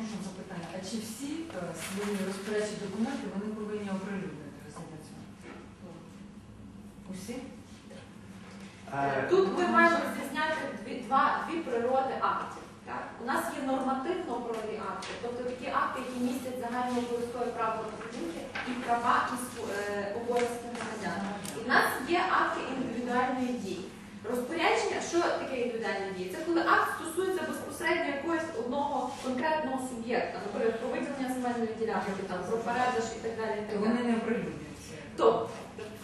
Можна запитання, а чи всі е, свої розпорядчі документи вони повинні оприлюднити згідно? Усі? Е, Тут ми маємо розрізняти дві, два, дві природи актів. Так? У нас є нормативно-правові акти, тобто такі акти, які містять загально обов'язкові права потребуючі і права і е, обов'язки громадян. І в нас є акти індивідуальної дії. Розпорядження, що таке індивідуальна дія? Це коли акт стосується безпосередньо конкретного суб'єкта, наприклад, про виділення земельної ділянки, там, про передаж і так далі. І вони не оприлюднюються. Тобто,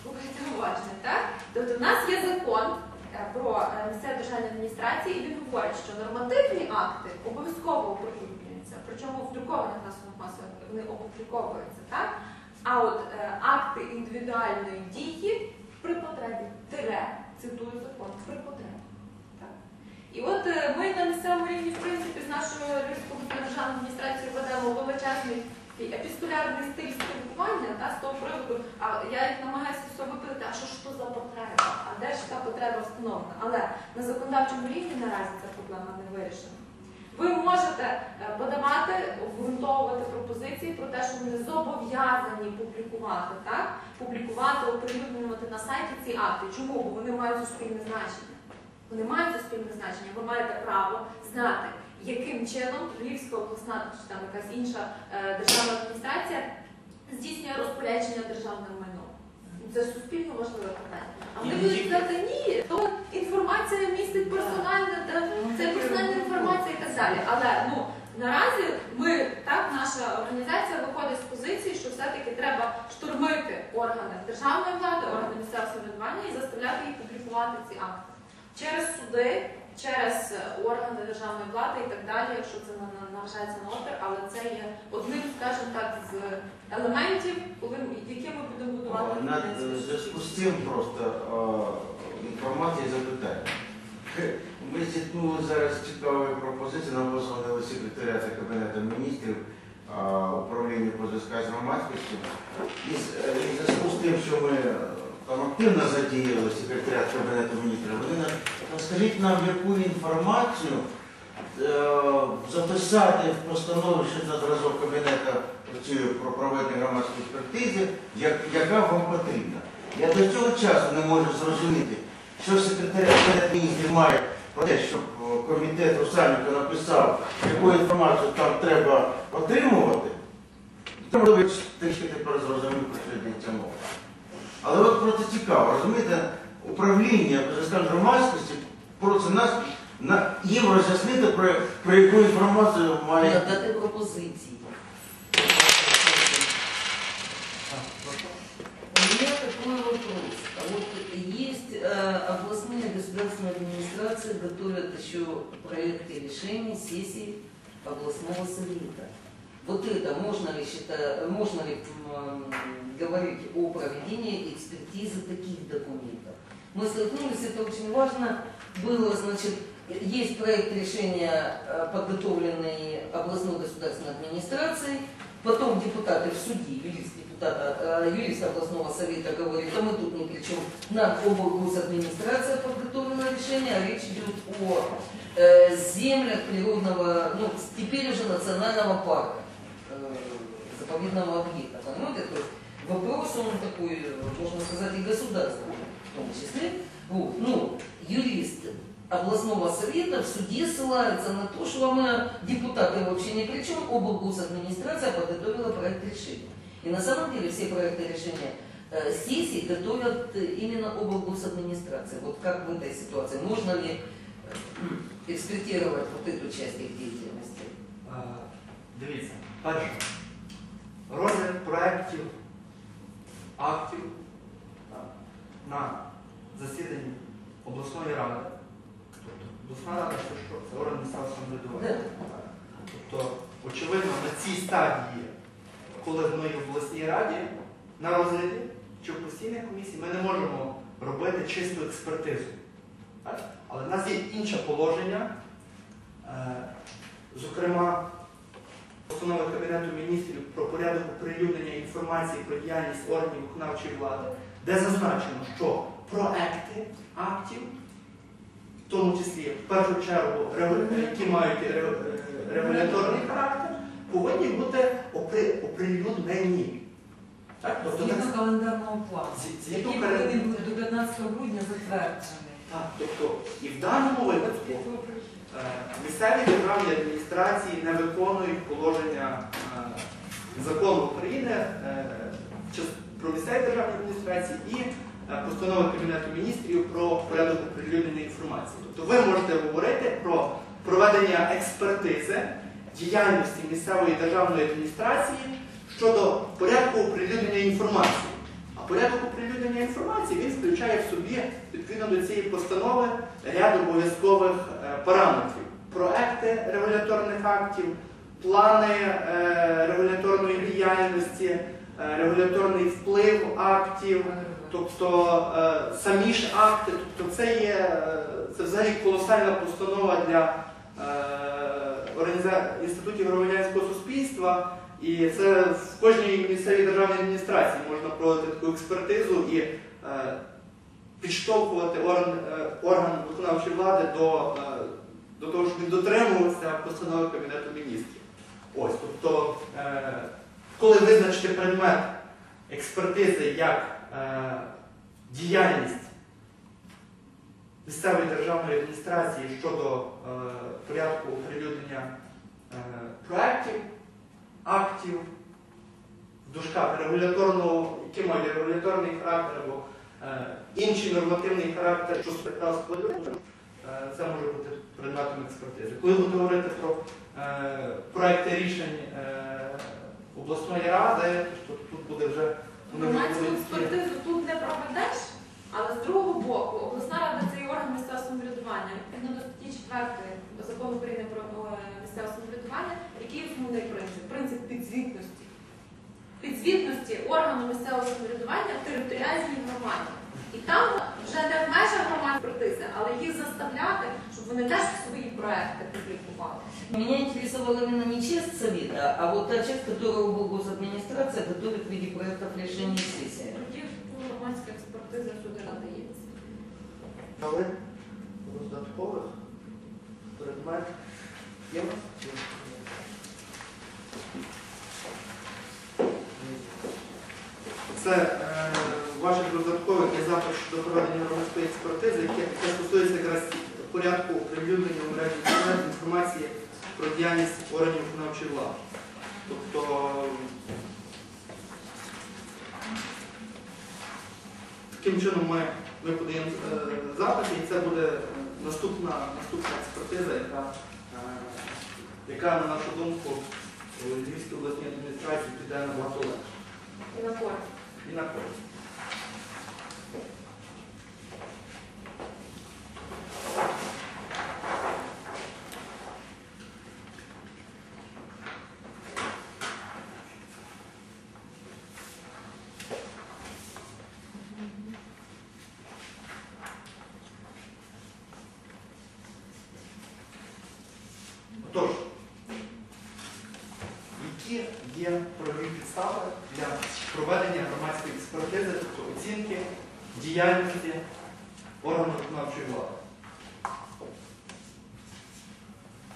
слухайте уважно, так? Тобто в нас є закон е, про е, місцеві державні адміністрації, і він говорить, що нормативні акти обов'язково оприлюднюються, причому в друкованих засобах масових вони опубліковуються, так? А от е, акти індивідуальної дії при потребі тире, цитую закон, при потребі. Так? І от е, ми на місцевому рівні, в принципі, з нашою Львівською державною адміністрацією ведемо величезний такий епістолярний стиль спілкування та, з того приводу, а я їх намагаюся все випитати, а що ж то за потреба, а де ж та потреба встановлена. Але на законодавчому рівні наразі ця проблема не вирішена. Ви можете е, подавати, обґрунтовувати пропозиції про те, що вони зобов'язані публікувати, так? Публікувати, оприлюднювати на сайті ці акти. Чому? Бо вони мають суспільне значення. Вони мають суспільне значення. Ви маєте право знати, яким чином Львівська обласна чи там якась інша е, державна адміністрація здійснює розпорядження державним майном. Це суспільно важливе питання. А вони будуть сказати, ні, то інформація містить персональне, та- це персональна інформація і так далі. Але ну наразі ми так, наша організація виходить з позиції, що все-таки треба штурмити органи державної влади, органи місцевого самоврядування і заставляти їх публікувати ці акти через суди, через е, органи державної влади і так далі, якщо це на- на- опір, але це є одним, скажімо так, з елементів, коли які ми будемо будувати. На е, зв'язку з цим просто інформація запитання. Ми зіткнули зараз цікаві пропозиції, нам позвонили секретаря та Кабінету міністрів управління по зв'язку з громадськістю. І е, зв'язку з тим, що ми там активно задіяли секретаря Кабінету міністрів, вони нам яку інформацію е, записати в постанові на зразок кабінету про проведення громадської експертизи, яка вам потрібна. Я до цього часу не можу зрозуміти, що секретаря Кабінету міністрів має про те, щоб е, комітет Русальника написав, яку інформацію там треба отримувати. Ви трішки тепер зрозумів, про що йдеться мова. Але от просто цікаво, розумієте, управління зв'язкам громадськості просить нас на, їм роз'яснити, про, про яку інформацію має. Надати пропозиції. У меня такой вопрос. А вот есть э, областные государственные администрации готовят еще проекты решений сессий областного совета. Вот это можно ли считать, можно ли м, говорить о проведении экспертизы таких документов? Мы столкнулись, это очень важно, было, значит, есть проект решения, э, подготовленный областной государственной администрацией, потом депутаты в суде, юрист депутата, э, юрист областного совета говорит, а мы тут ни при чем, нам администрация подготовила решение, а речь идет о э, землях природного, ну, теперь уже национального парка, заповедного объекта, понимаете, вопрос он такой, э, можно сказать, и государственный в том числе, вот, ну, юрист областного совета в суде ссылаются на то, что мы, депутаты вообще ни при чем, оба администрация подготовила проект решения. И на самом деле все проекты решения э, сессий готовят э, именно оба администрации. Вот как в этой ситуации? Можно ли э, экспертировать вот эту часть их деятельности? Е, Дивіться, перше, розгляд проєктів, актів так, на засіданні обласної ради. Тобто обласна рада це що? Це орган місцевого самоврядування. Тобто, очевидно, на цій стадії, коли воно є в обласній раді, на розгляді чи в постійній комісії, ми не можемо робити чисту експертизу. Так? Але в нас є інше положення, е, зокрема, постанови Кабінету міністрів про порядок оприлюднення інформації про діяльність органів виконавчої влади, де зазначено, що проекти актів, в тому числі в першу чергу, які мають е, регуляторний характер, повинні бути опри- оприлюднені. Так? Тобто, Згідно так, календарного плану, який повинен бути до 15 грудня затверджений. Так, тобто, і в даному випадку місцеві державні адміністрації не виконують положення е, закону України е, про місцеві державні адміністрації і е, постанови Кабінету міністрів про порядок оприлюднення інформації. Тобто ви можете говорити про проведення експертизи діяльності місцевої державної адміністрації щодо порядку оприлюднення інформації. Порядок оприлюднення інформації він включає в собі відповідно до цієї постанови ряд обов'язкових е, параметрів: проекти регуляторних актів, плани е, регуляторної діяльності, е, регуляторний вплив актів, тобто самі ж акти. Тобто це є це взагалі колосальна постанова для інститутів громадянського суспільства. І це в кожній місцевій державній адміністрації можна проводити таку експертизу і е, підштовхувати орган, е, орган виконавчої влади до, е, до того, щоб він дотримувався постанови Кабінету міністрів. Ось, тобто, коли визначити предмет експертизи як діяльність місцевої державної адміністрації щодо порядку оприлюднення проєктів, актів, в дужках регуляторного, які мають регуляторний характер або е, інший нормативний характер, що якраз складує, е, це може бути предметом експертизи. Коли будемо говорити про е, проекти рішень е, обласної ради, то тут буде вже ті- експертизу тут не проведеш, але з другого боку, обласна рада це є орган місцевого самоврядування. Відповідно до статті 4 закону України про місцеве самоврядування, який основний принцип? Принцип підзвітності. Підзвітності органу місцевого самоврядування в територіальній громаді. І там вже не в межах громад експертизи, але їх заставляти, щоб вони теж свої проекти публікували. Меня интересовала именно не часть совета, а вот та часть, которую госадминистрация готовит в виде проектов решений сессии. Тоді громадська експертиза сюди надається. Але роздаткових предмет є? Це е, ваших додаткових є запит щодо проведення громадської експертизи, яке стосується якраз порядку оприлюднення у мережі інформації про діяльність органів виконавчої влади. Тобто таким чином ми, подаємо е, запит, і це буде наступна, експертиза, яка, яка, на нашу думку, у Львівській обласній адміністрації піде набагато легше І на користь. і на користь. Отож, які є правові підстави для проведення громадської експертизи, тобто оцінки діяльності органу виконавчої влади?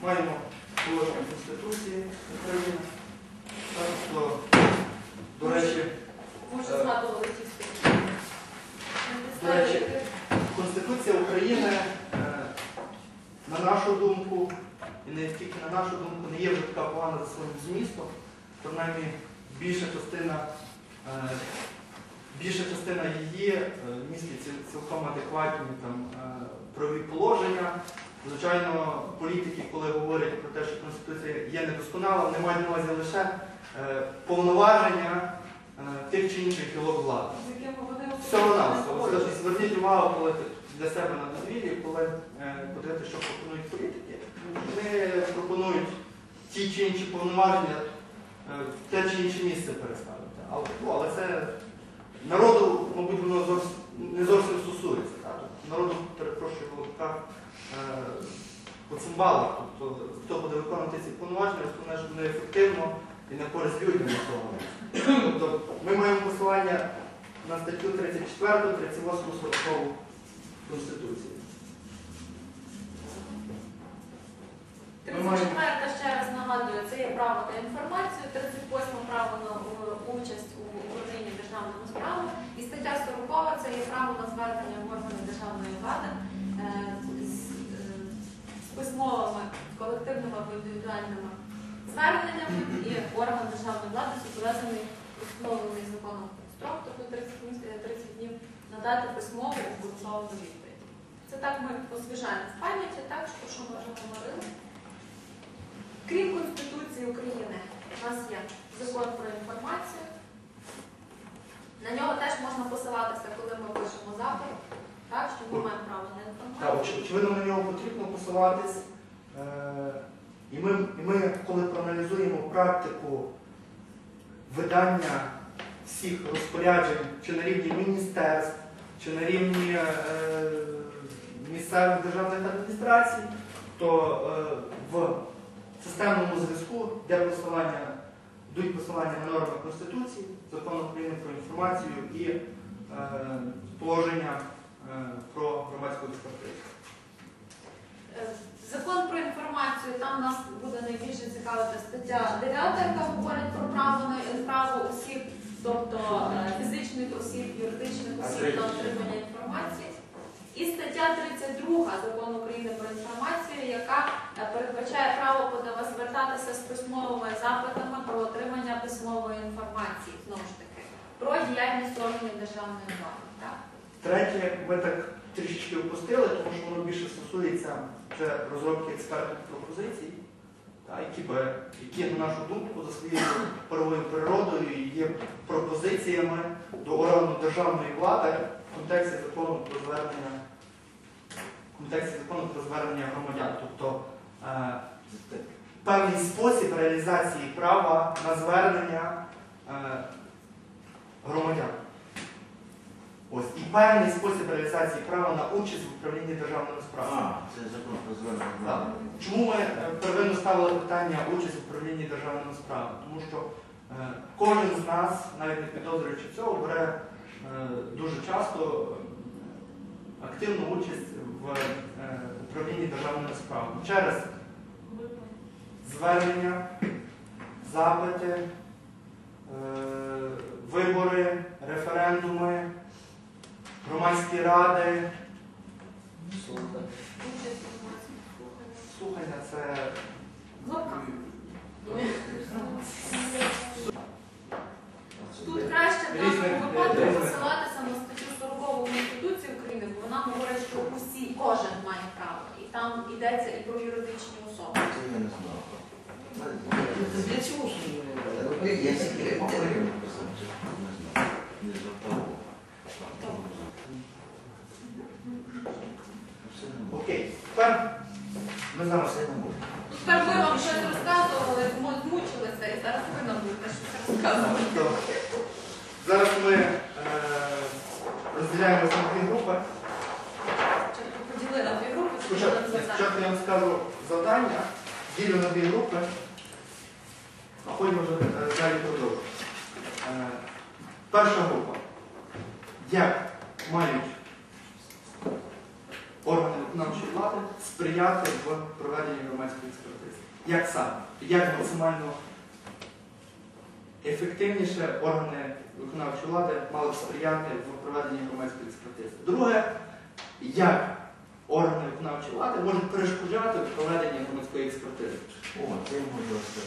Маємо положення Конституції України. Так, Тобто, до речі, Е, До речі, Конституція України, е, на нашу думку, і не тільки на нашу думку, не є вже така погана за своїм змістом. Принаймні, більша частина, е, більша частина її е, містить цілком адекватні там, е, правові положення. Звичайно, політики, коли говорять про те, що Конституція є недосконала, вони мають на увазі лише повноваження тих чи інших гілок влади. якими Все одно, зверніть увагу, коли для себе на дозвіллі, коли подивитися, що пропонують політики, вони пропонують ті чи інші повноваження в те чи інше місце переставити. Але, ну, але це народу, мабуть, воно не зовсім стосується. Так? Тобто народу, перепрошую, в е, по цимбалах. Тобто, хто буде виконувати ці повноваження, щоб вони ефективно і на користь людям виконували. Тобто ми маємо посилання на статтю 34, 38, 40 Конституції. 34 ще раз нагадую, це є право на інформацію, 38 право на е, участь у управлінні державними справами, і стаття 40 це є право на звернення в органи державної влади е, з, е, з письмовими колективними або індивідуальними зверненнями, і орган державної влади зобов'язаний встановлений законом строк, тобто 30 днів, 30 днів надати письмову обґрунтовану відповідь. Це так ми освіжаємо в пам'яті, так, про що ми вже говорили. Крім Конституції України, у нас є закон про інформацію. На нього теж можна посилатися, коли ми пишемо запит, так, що ми маємо право на інформацію. оч- очевидно, на нього потрібно посилатись. Е, І ми, і ми, коли проаналізуємо практику видання всіх розпоряджень чи на рівні міністерств, чи на рівні е, місцевих державних адміністрацій, то е, в системному зв'язку, де посилання, йдуть посилання на норми Конституції, закону України про інформацію і е, положення е, про громадську експертизу. Е, Закон про інформацію, там нас буде найбільше цікавити стаття 9, яка говорить про право на право осіб, тобто е, фізичних осіб, юридичних осіб на отримання інформації. І стаття 32 закону України про інформацію, яка е, передбачає право подава звертатися з письмовими запитами про отримання письмової інформації, знову ж таки, про діяльність органів державної влади. Так? Третє, ми так трішечки опустили, тому що воно більше стосується це розробки експертних пропозицій, та, які, би, які, на нашу думку, за своєю правовою природою є пропозиціями до органу державної влади в контексті закону про звернення, контексті закону про звернення громадян. Тобто е, певний спосіб реалізації права на звернення е, громадян. Ось і певний спосіб реалізації права на участь в управлінні державними справами. А, це закон про звернення. Чому ми е, первинно ставили питання участь в управлінні державними справами? Тому що е, кожен з нас, навіть не підозрюючи цього, бере е, дуже часто активну участь в е, управлінні державними справами через звернення, запити, е, вибори, референдуми, громадські ради. Слухання це Тут краще в даному випадку посилатися на статтю 40 Конституції України, бо вона говорить, що усі, кожен має право. І там йдеться і про юридичні особи. Це я не знав. Это для чего же мы Я секрет поговорив написав, це не знаю. Не звертав. Все не окей. Тепер ми зараз Все не можна. Тепер ми вам щось розказували, мо- змучилися, і зараз ви нам будете щось розказувати. Тобто, зараз ми е, розділяємося на дві групи. Поділи на дві групи, Спочатку, спочатку я вам скажу завдання, ділю на дві групи, а потім вже е, далі продовжу. Е, перша група. Як мають органи виконавчої влади сприяти в проведенні громадської експертизи? Як саме? Як максимально ефективніше органи виконавчої влади мали б сприяти в проведенні громадської експертизи? Друге, як органи виконавчої влади можуть перешкоджати в проведенні громадської експертизи? О, це можна